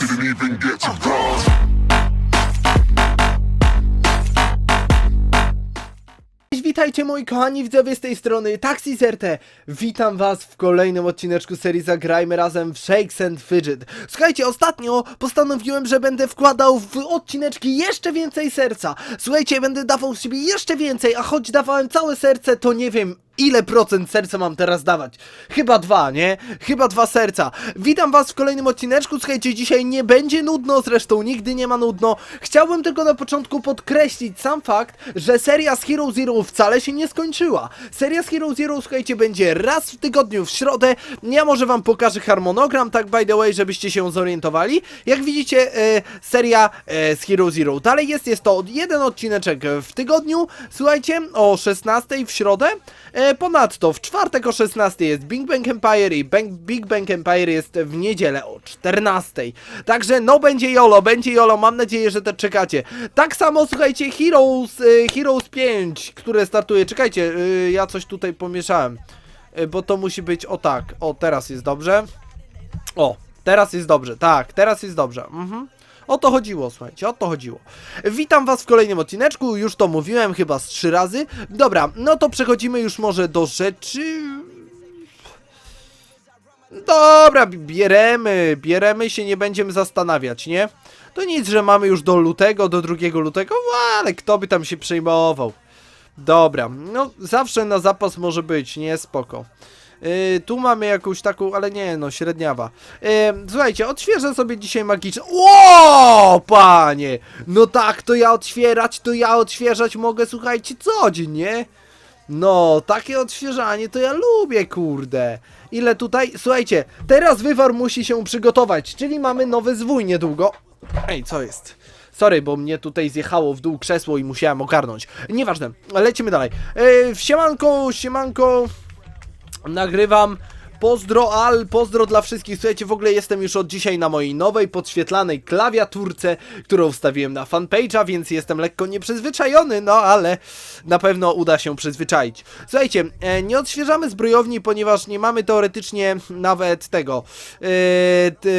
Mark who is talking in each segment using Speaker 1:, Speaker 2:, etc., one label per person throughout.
Speaker 1: Didn't even get to.
Speaker 2: Cześć, Witajcie moi kochani widzowie z tej strony Taxi. Witam was w kolejnym odcineczku serii Zagrajmy razem w Shakes and Fidget. Słuchajcie, ostatnio postanowiłem, że będę wkładał w odcineczki jeszcze więcej serca. Słuchajcie, będę dawał z siebie jeszcze więcej, a choć dawałem całe serce, to nie wiem ile procent serca mam teraz dawać. Chyba dwa, nie? Chyba dwa serca. Witam was w kolejnym odcineczku. Słuchajcie, dzisiaj nie będzie nudno, zresztą nigdy nie ma nudno. Chciałbym tylko na początku podkreślić sam fakt, że seria z Hero Zero wcale się nie skończyła. Seria z Hero Zero, słuchajcie, będzie raz w tygodniu w środę. Ja może wam pokażę harmonogram, tak by the way, żebyście się zorientowali. Jak widzicie, e, seria e, z Hero Zero dalej jest. Jest to jeden odcineczek w tygodniu. Słuchajcie, o 16 w środę. E, ponadto w czwartek o 16 jest Big Bang Empire i Bang, Big Bang Empire jest w niedzielę o 14. Także no będzie Jolo, będzie Jolo, mam nadzieję, że to czekacie. Tak samo słuchajcie Heroes, e, Heroes 5, które startuje. Czekajcie, e, ja coś tutaj pomieszałem. E, bo to musi być o tak. O, teraz jest dobrze. O, teraz jest dobrze, tak, teraz jest dobrze. Mhm. O to chodziło, słuchajcie, o to chodziło. Witam was w kolejnym odcineczku, już to mówiłem chyba z trzy razy. Dobra, no to przechodzimy już może do rzeczy... Dobra, bi- bieremy, bieremy się, nie będziemy zastanawiać, nie? To nic, że mamy już do lutego, do 2 lutego, ale kto by tam się przejmował. Dobra, no zawsze na zapas może być, nie spoko. Yy, tu mamy jakąś taką, ale nie no, średniawa. Yy, słuchajcie, odświeżę sobie dzisiaj magiczne. Ło, panie! No tak, to ja otwierać, to ja odświeżać mogę, słuchajcie, co dzień, nie? No, takie odświeżanie to ja lubię, kurde. Ile tutaj? Słuchajcie, teraz wywar musi się przygotować, czyli mamy nowy zwój niedługo. Ej, co jest? Sorry, bo mnie tutaj zjechało w dół krzesło i musiałem ogarnąć. Nieważne, lecimy dalej. Yy, siemanko, siemanko. Nagrywam. Pozdro Al, pozdro dla wszystkich. Słuchajcie, w ogóle jestem już od dzisiaj na mojej nowej, podświetlanej klawiaturce, którą wstawiłem na fanpage'a, więc jestem lekko nieprzyzwyczajony, no ale na pewno uda się przyzwyczaić. Słuchajcie, e, nie odświeżamy zbrojowni, ponieważ nie mamy teoretycznie nawet tego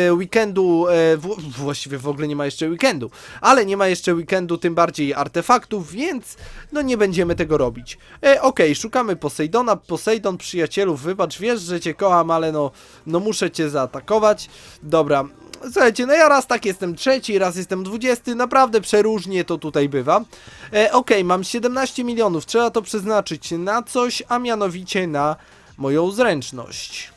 Speaker 2: e, weekendu, e, w, właściwie w ogóle nie ma jeszcze weekendu, ale nie ma jeszcze weekendu, tym bardziej artefaktów, więc no nie będziemy tego robić. E, Okej, szukamy Poseidona. Poseidon, przyjacielu, wybacz, wiesz, że cię kocham, ale no, no muszę cię zaatakować. Dobra, słuchajcie, no ja raz tak jestem trzeci, raz jestem dwudziesty, naprawdę przeróżnie to tutaj bywa. E, Okej, mam 17 milionów, trzeba to przeznaczyć na coś, a mianowicie na moją zręczność.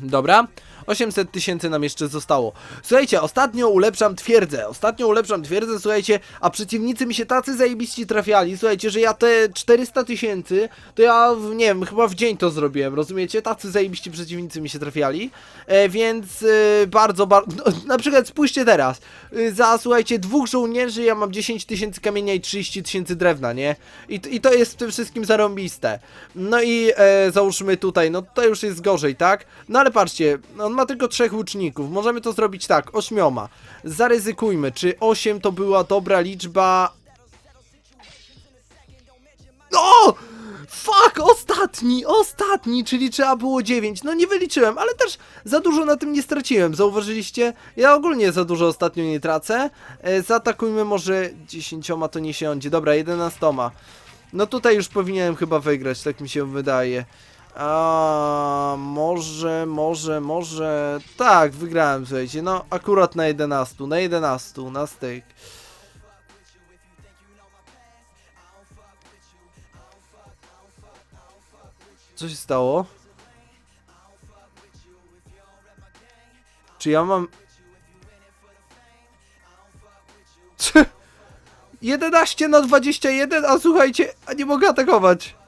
Speaker 2: Dobra. 800 tysięcy nam jeszcze zostało. Słuchajcie, ostatnio ulepszam twierdzę. Ostatnio ulepszam twierdzę, słuchajcie, a przeciwnicy mi się tacy zajebiści trafiali. Słuchajcie, że ja te 400 tysięcy, to ja, nie wiem, chyba w dzień to zrobiłem, rozumiecie? Tacy zajebiści przeciwnicy mi się trafiali. E, więc e, bardzo, bardzo. No, na przykład spójrzcie teraz. E, za, słuchajcie, dwóch żołnierzy ja mam 10 tysięcy kamienia i 30 tysięcy drewna, nie? I, I to jest w tym wszystkim zarąbiste. No i e, załóżmy tutaj, no to już jest gorzej, tak? No ale patrzcie, on ma tylko trzech łuczników. Możemy to zrobić tak, ośmioma. Zaryzykujmy, czy 8 to była dobra liczba. O! Fuck, ostatni, ostatni, czyli trzeba było 9. No nie wyliczyłem, ale też za dużo na tym nie straciłem. Zauważyliście? Ja ogólnie za dużo ostatnio nie tracę. E, zaatakujmy może 10 to nie siądzie. Dobra, 11. No tutaj już powinienem chyba wygrać, tak mi się wydaje. A może, może, może. Tak, wygrałem, słuchajcie. No, akurat na 11, na 11, na styk. Co się stało? Czy ja mam. Czy... 11 na 21, a słuchajcie, a nie mogę atakować.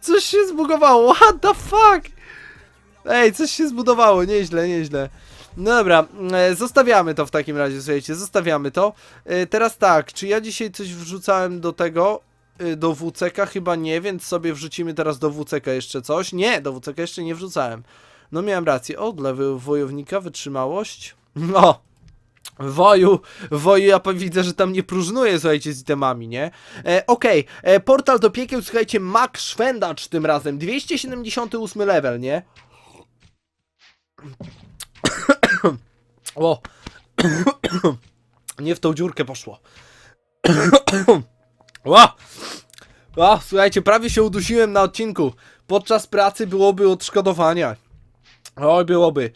Speaker 2: Coś się zbugowało, what the fuck? Ej, coś się zbudowało, nieźle, nieźle. No dobra, e, zostawiamy to w takim razie, słuchajcie, zostawiamy to. E, teraz tak, czy ja dzisiaj coś wrzucałem do tego, e, do WCK? Chyba nie, więc sobie wrzucimy teraz do WCK jeszcze coś. Nie, do WCK jeszcze nie wrzucałem. No miałem rację, o, dla wo- wojownika wytrzymałość. No, Woju, woju, ja widzę, że tam nie próżnuje, słuchajcie, z itemami, nie? E, Okej, e, portal do piekieł, słuchajcie, Max Szwendacz tym razem, 278 level, nie? O! Nie w tą dziurkę poszło. Ła! Ła, słuchajcie, prawie się udusiłem na odcinku. Podczas pracy byłoby odszkodowania. Oj, byłoby.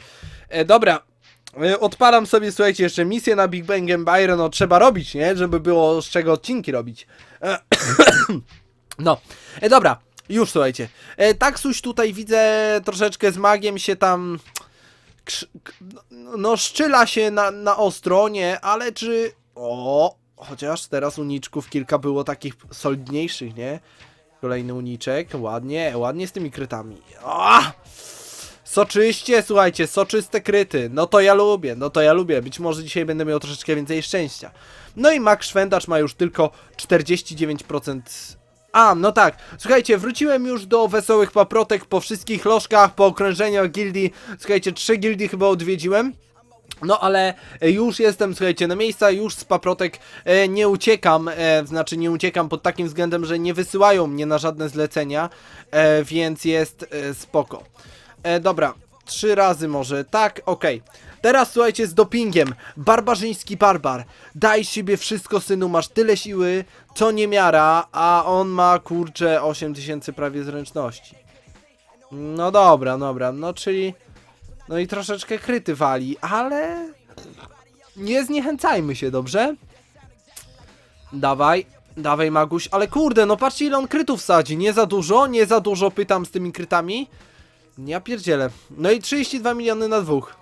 Speaker 2: E, dobra. E, odpalam sobie, słuchajcie, jeszcze misję na Big Bang Empire, no trzeba robić, nie? Żeby było z czego odcinki robić. E, no. E, dobra. Już, słuchajcie. E, Taksuś tutaj widzę troszeczkę z magiem się tam... No, no, szczyla się na, na ostro, nie? Ale czy... O! Chociaż teraz uniczków kilka było takich solidniejszych, nie? Kolejny uniczek, ładnie, ładnie z tymi krytami. O! Soczyście, słuchajcie, soczyste kryty. No to ja lubię, no to ja lubię. Być może dzisiaj będę miał troszeczkę więcej szczęścia. No i Mak Szwendacz ma już tylko 49%. A, no tak. Słuchajcie, wróciłem już do wesołych paprotek po wszystkich lożkach, po okrężeniach gildii. Słuchajcie, trzy gildii chyba odwiedziłem. No ale e, już jestem, słuchajcie, na miejsca, już z paprotek e, nie uciekam, e, znaczy nie uciekam pod takim względem, że nie wysyłają mnie na żadne zlecenia, e, więc jest e, spoko. E, dobra, trzy razy może, tak, okej. Teraz słuchajcie z dopingiem, barbarzyński barbar, daj siebie wszystko synu, masz tyle siły, co niemiara, a on ma kurczę 8000 prawie zręczności. No dobra, dobra, no czyli... No i troszeczkę kryty wali, ale nie zniechęcajmy się, dobrze? Dawaj, dawaj Maguś, ale kurde, no patrzcie ile on krytów sadzi, nie za dużo, nie za dużo pytam z tymi krytami. Ja pierdzielę. No i 32 miliony na dwóch.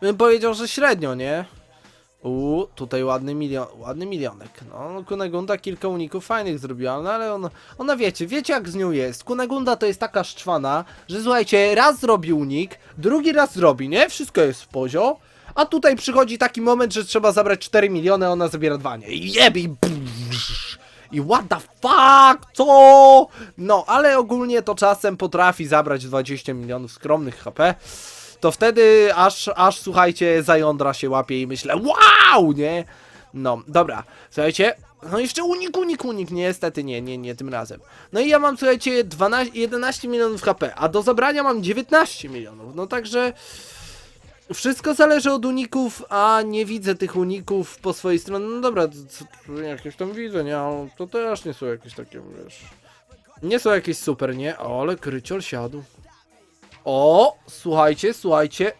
Speaker 2: Bym powiedział, że średnio, nie? Uuu, tutaj ładny milion, ładny milionek. No, Kunegunda kilka uników fajnych zrobiła, no ale on, ona wiecie, wiecie jak z nią jest. Kunegunda to jest taka szczwana, że słuchajcie, raz zrobi unik, drugi raz zrobi, nie? Wszystko jest w pozio, a tutaj przychodzi taki moment, że trzeba zabrać 4 miliony, a ona zabiera 2, nie? I jeb, i brrrr. I what the fuck, co? No, ale ogólnie to czasem potrafi zabrać 20 milionów skromnych HP to wtedy aż, aż słuchajcie, zajądra się łapie i myślę, wow, nie? No, dobra, słuchajcie, no jeszcze unik, unik, unik, niestety nie, nie, nie tym razem. No i ja mam, słuchajcie, 12, 11 milionów HP, a do zabrania mam 19 milionów, no także... Wszystko zależy od uników, a nie widzę tych uników po swojej stronie. No dobra, jakieś tam widzę, nie? ale To też nie są jakieś takie, wiesz... Nie są jakieś super, nie? Ale kryciol siadł. O, słuchajcie, słuchajcie.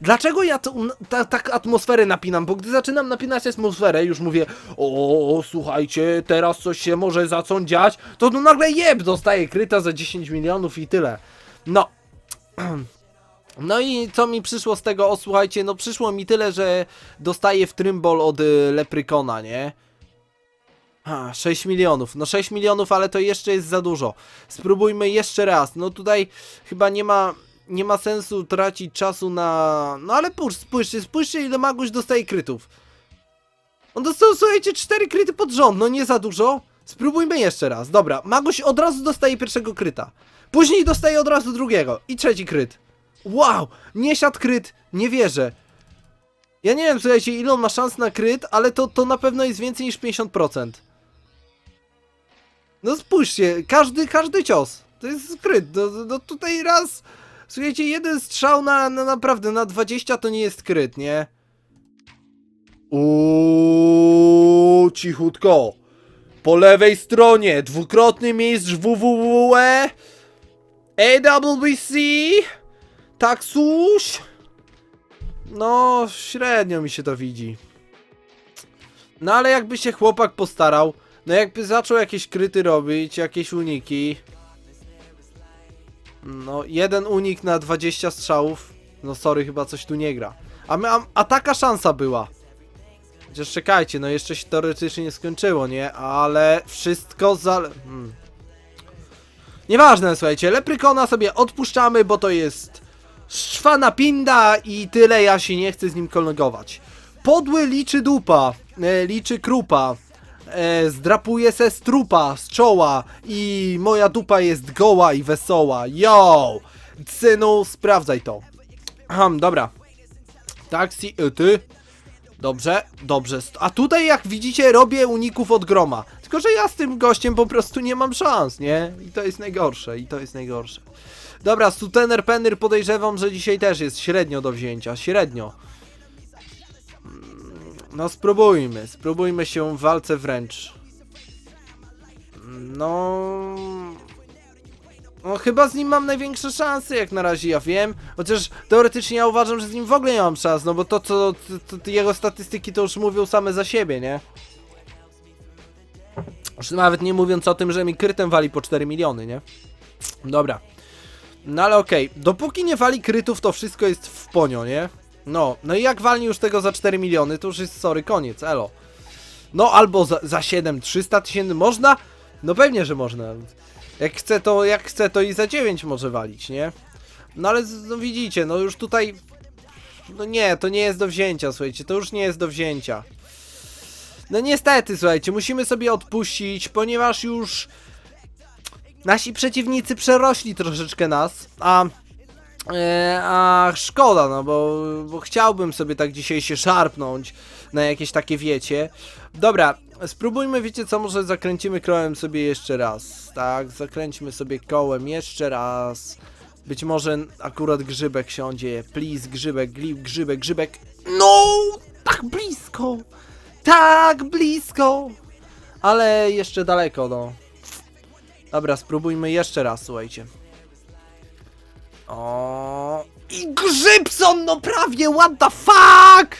Speaker 2: Dlaczego ja to, ta, tak atmosferę napinam? Bo gdy zaczynam napinać atmosferę, już mówię, o, słuchajcie, teraz coś się może zacząć dziać, to no nagle jeb, dostaję kryta za 10 milionów i tyle. No. No i co mi przyszło z tego? O, słuchajcie, no przyszło mi tyle, że dostaję w trymbol od y, Leprykona, nie? A, 6 milionów. No 6 milionów, ale to jeszcze jest za dużo. Spróbujmy jeszcze raz. No tutaj chyba nie ma nie ma sensu tracić czasu na... No ale pusz, spójrzcie, spójrzcie ile Maguś dostaje krytów. On dostał, słuchajcie, 4 kryty pod rząd, no nie za dużo. Spróbujmy jeszcze raz. Dobra, Maguś od razu dostaje pierwszego kryta. Później dostaje od razu drugiego. I trzeci kryt. Wow! Nie siadł kryt, nie wierzę. Ja nie wiem, słuchajcie, ile on ma szans na kryt, ale to, to na pewno jest więcej niż 50%. No spójrzcie, każdy, każdy cios. To jest kryt. No, no tutaj raz. Słuchajcie, jeden strzał na, na naprawdę na 20 to nie jest kryt, nie? Uuu, cichutko. Po lewej stronie dwukrotny mistrz WWE AWBC Taksuś No, średnio mi się to widzi. No ale jakby się chłopak postarał, no jakby zaczął jakieś kryty robić, jakieś uniki. No, jeden unik na 20 strzałów. No sorry, chyba coś tu nie gra. A, my, a, a taka szansa była. Chociaż czekajcie, no jeszcze się teoretycznie nie skończyło, nie? Ale wszystko za... Hmm. Nieważne, słuchajcie, Leprykona sobie odpuszczamy, bo to jest szczwana pinda i tyle, ja się nie chcę z nim kolegować. Podły liczy dupa, e, liczy krupa, e, zdrapuje se z trupa, z czoła i moja dupa jest goła i wesoła. Yo! Synu, sprawdzaj to. Ahem, dobra. Taksi, y, ty. Dobrze, dobrze. A tutaj jak widzicie robię uników od groma. Tylko, że ja z tym gościem po prostu nie mam szans, nie? I to jest najgorsze, i to jest najgorsze. Dobra, Sutener Penner podejrzewam, że dzisiaj też jest średnio do wzięcia. Średnio. Mm, No spróbujmy, spróbujmy się w walce wręcz. No... No chyba z nim mam największe szanse jak na razie, ja wiem. Chociaż teoretycznie ja uważam, że z nim w ogóle nie mam szans, no bo to co to, to jego statystyki to już mówią same za siebie, nie? Już nawet nie mówiąc o tym, że mi krytem wali po 4 miliony, nie? Dobra. No ale okej, dopóki nie wali krytów, to wszystko jest w ponio, nie? No, no i jak walni już tego za 4 miliony, to już jest sorry, koniec, elo. No albo za, za 7, 300 tysięcy można? No pewnie, że można. Jak chce to, jak chce to i za 9 może walić, nie? No ale no widzicie, no już tutaj... No nie, to nie jest do wzięcia, słuchajcie, to już nie jest do wzięcia. No niestety, słuchajcie, musimy sobie odpuścić, ponieważ już nasi przeciwnicy przerośli troszeczkę nas, a e, a szkoda, no bo, bo chciałbym sobie tak dzisiaj się szarpnąć na jakieś takie wiecie. Dobra, spróbujmy, wiecie co, może zakręcimy kołem sobie jeszcze raz, tak, zakręćmy sobie kołem jeszcze raz. Być może akurat grzybek siądzie, please, grzybek, gli- grzybek, grzybek. No, tak blisko, tak blisko, ale jeszcze daleko, no. Dobra, spróbujmy jeszcze raz, słuchajcie. O I Grzybson, no prawie, what the fuck!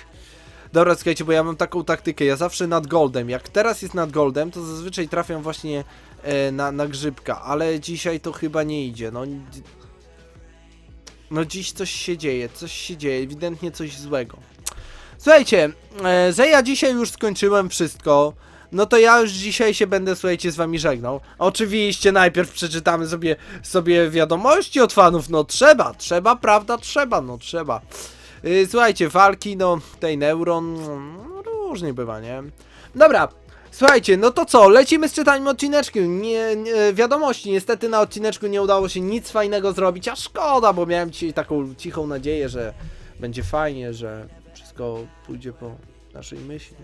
Speaker 2: Dobra, słuchajcie, bo ja mam taką taktykę, ja zawsze nad goldem, jak teraz jest nad goldem, to zazwyczaj trafiam właśnie e, na, na grzybka, ale dzisiaj to chyba nie idzie, no... No dziś coś się dzieje, coś się dzieje, ewidentnie coś złego. Słuchajcie, e, że ja dzisiaj już skończyłem wszystko, no to ja już dzisiaj się będę, słuchajcie, z wami żegnał. Oczywiście najpierw przeczytamy sobie, sobie wiadomości od fanów, no trzeba, trzeba, prawda, trzeba, no trzeba. Yy, słuchajcie, walki, no, tej Neuron, no, różnie bywa, nie? Dobra, słuchajcie, no to co, lecimy z czytaniem odcineczku, nie, nie, wiadomości, niestety na odcineczku nie udało się nic fajnego zrobić, a szkoda, bo miałem dzisiaj taką cichą nadzieję, że będzie fajnie, że wszystko pójdzie po naszej myśli.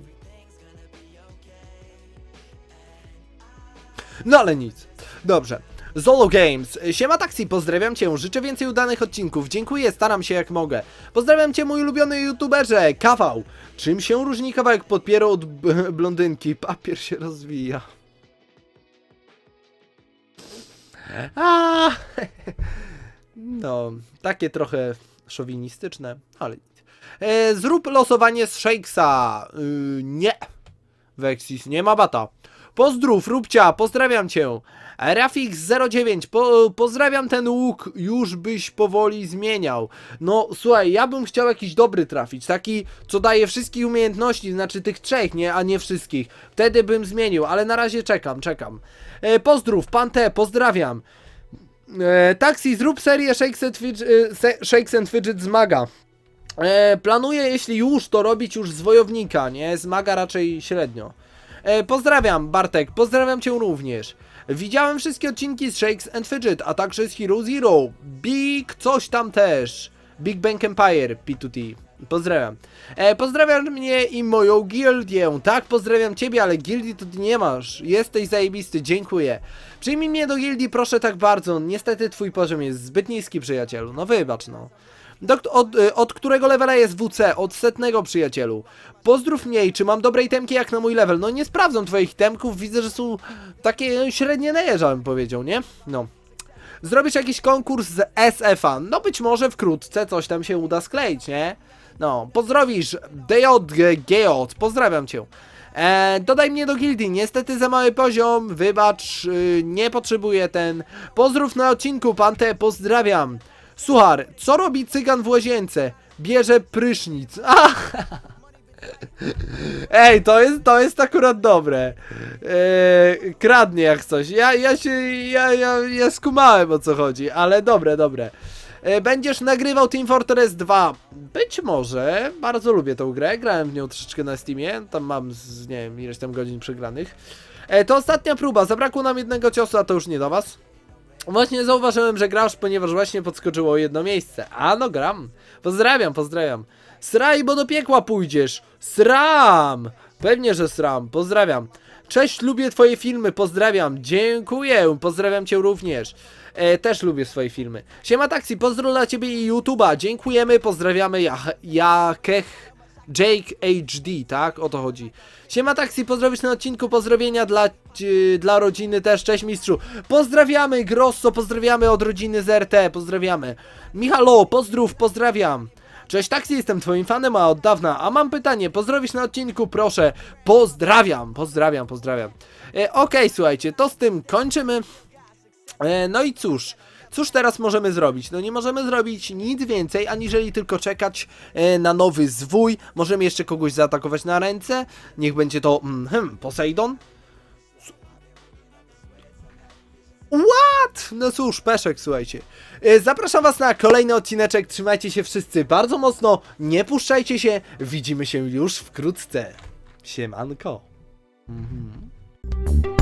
Speaker 2: No ale nic. Dobrze. Zolo Games. Siema Taxi, pozdrawiam Cię. Życzę więcej udanych odcinków. Dziękuję, staram się jak mogę. Pozdrawiam Cię, mój ulubiony youtuberze. Kawał. Czym się różni kawałek podpieru od blondynki? Papier się rozwija. A, No, takie trochę szowinistyczne, ale nic. E, zrób losowanie z Shakesa. Y, nie. Vexis, nie ma bata. Pozdrów, Rubcia, pozdrawiam cię. Rafix09, po, pozdrawiam ten łuk, już byś powoli zmieniał. No słuchaj, ja bym chciał jakiś dobry trafić, taki co daje wszystkich umiejętności, znaczy tych trzech, nie, a nie wszystkich. Wtedy bym zmienił, ale na razie czekam, czekam. E, pozdrów, pan T, pozdrawiam. E, taxi, zrób serię Shakes and, Fidget, e, Shakes and Fidget z Maga. E, planuję, jeśli już, to robić już z wojownika, nie? Z maga raczej średnio. E, pozdrawiam, Bartek, pozdrawiam cię również. Widziałem wszystkie odcinki z Shakes and Fidget, a także z Hero Zero. Big coś tam też. Big Bang Empire, P2T. Pozdrawiam. E, pozdrawiam mnie i moją gildię. Tak, pozdrawiam ciebie, ale gildii ty nie masz. Jesteś zajebisty, dziękuję. Przyjmij mnie do gildii, proszę tak bardzo. Niestety twój poziom jest zbyt niski, przyjacielu. No wybacz, no. Od, y, od którego levela jest WC? Od setnego, przyjacielu. Pozdrów mnie i czy mam dobre itemki jak na mój level? No nie sprawdzam twoich itemków, widzę, że są takie średnie nejerza, bym powiedział, nie? No. Zrobisz jakiś konkurs z SF-a? No być może wkrótce coś tam się uda skleić, nie? No, pozdrowisz, Geot, pozdrawiam cię. E, dodaj mnie do gildii, niestety za mały poziom, wybacz, y, nie potrzebuję ten. Pozdrów na odcinku, pan te, pozdrawiam. Suchar, co robi cygan w łazience? Bierze prysznic. Ach! Ej, to jest, to jest akurat dobre. Eee, kradnie jak coś. Ja, ja się, ja, ja, ja skumałem o co chodzi, ale dobre, dobre. E, Będziesz nagrywał Team Fortress 2? Być może. Bardzo lubię tą grę. Grałem w nią troszeczkę na Steamie. Tam mam z, nie wiem, ileś tam godzin przegranych. E, to ostatnia próba. Zabrakło nam jednego ciosu, a to już nie do was. Właśnie zauważyłem, że grasz, ponieważ właśnie podskoczyło jedno miejsce. A no gram. Pozdrawiam, pozdrawiam. Sraj, bo do piekła pójdziesz. Sram! Pewnie, że sram. Pozdrawiam. Cześć, lubię twoje filmy, pozdrawiam. Dziękuję, pozdrawiam cię również. E, też lubię swoje filmy. Siema Taxi, pozdro dla ciebie i YouTube'a. Dziękujemy, pozdrawiamy ja, Jakech Jake HD, tak? O to chodzi. Siema Taxi, pozdrowisz na odcinku, pozdrowienia dla, ci- dla rodziny też, cześć mistrzu. Pozdrawiamy Grosso, pozdrawiamy od rodziny z RT, pozdrawiamy. Michalo, pozdrów, pozdrawiam. Cześć Taxi, jestem twoim fanem, a od dawna. A mam pytanie, pozdrowisz na odcinku, proszę. Pozdrawiam, pozdrawiam, pozdrawiam. E, Okej, słuchajcie, to z tym kończymy. E, no i cóż, cóż teraz możemy zrobić? No nie możemy zrobić nic więcej, aniżeli tylko czekać e, na nowy zwój. Możemy jeszcze kogoś zaatakować na ręce. Niech będzie to, mm, hmm, Poseidon? What? No cóż, Peszek, słuchajcie. E, Zapraszam was na kolejny odcineczek. Trzymajcie się wszyscy bardzo mocno. Nie puszczajcie się. Widzimy się już wkrótce. Siemanko. Mhm.